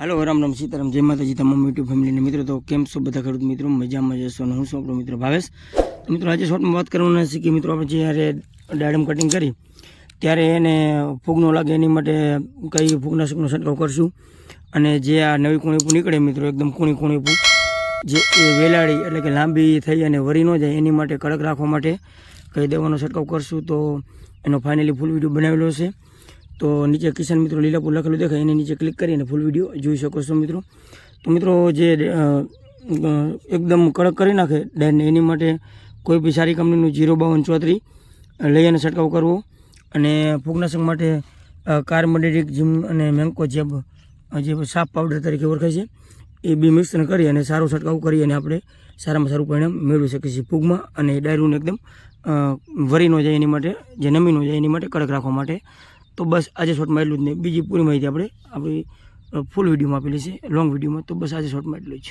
હાલો, રામ રામ, સીતારામ, જય માતાજી, તમામ યુટ્યુબ ફેમિલીના મિત્રો, તો કેમ છો બધા ખેડૂત મિત્રો? મજામાં જશો અને હું છું આપણો મિત્ર ભાવેશ. મિત્રો, આજે શોર્ટમાં વાત કરવાના છે કે મિત્રો, આપણે જ્યારે ડાયડમ કટિંગ કરી, ત્યારે એને ફૂગ ન લાગે, એની માટે કઈ ફૂગનાશકનો છંટકાવ કરશું. અને જે આ નવી કુણીપું નીકળે મિત્રો, એકદમ કુણી કુણીપું જે એ વેલાળી એટલે કે લાંબી થઈ અને વરી ન જાય, એની માટે કડક રાખવા માટે કઈ દવાનો છંટકાવ કરશું. તો એનો ફાઇનલી ફૂલ વીડિયો બનાવેલો છે. તો નીચે કિસાન મિત્રો લીલાપુર લખેલું દેખાય, એની નીચે ક્લિક કરીને ફૂલ વીડિયો જોઈ શકો છો મિત્રો. તો મિત્રો જે એકદમ કડક કરી નાખે ડાયરને એની માટે કોઈ બી સારી કંપનીનું જીરો બાવન ચોત્રી લઈ અને છંટકાવ કરવો. અને ફૂગનાશક માટે કાર્બોનેટિક જીમ અને મેન્કો જેબ જે સાફ પાવડર તરીકે ઓળખાય છે, એ બી મિશ્રણ કરી અને સારો છંટકાવ કરી અને આપણે સારામાં સારું પરિણામ મેળવી શકીએ છીએ. ફૂગમાં અને ડાયરુને એકદમ વરી ન જાય એની માટે, જે નમી ન જાય એની માટે કડક રાખવા માટે તો બસ આજે શોર્ટમાં એટલું જ નહીં. બીજી પૂરી માહિતી આપણે આપણી ફૂલ વિડીયોમાં આપેલી છે લોંગ વિડીયોમાં તો બસ આજે શોર્ટમાં એટલું જ.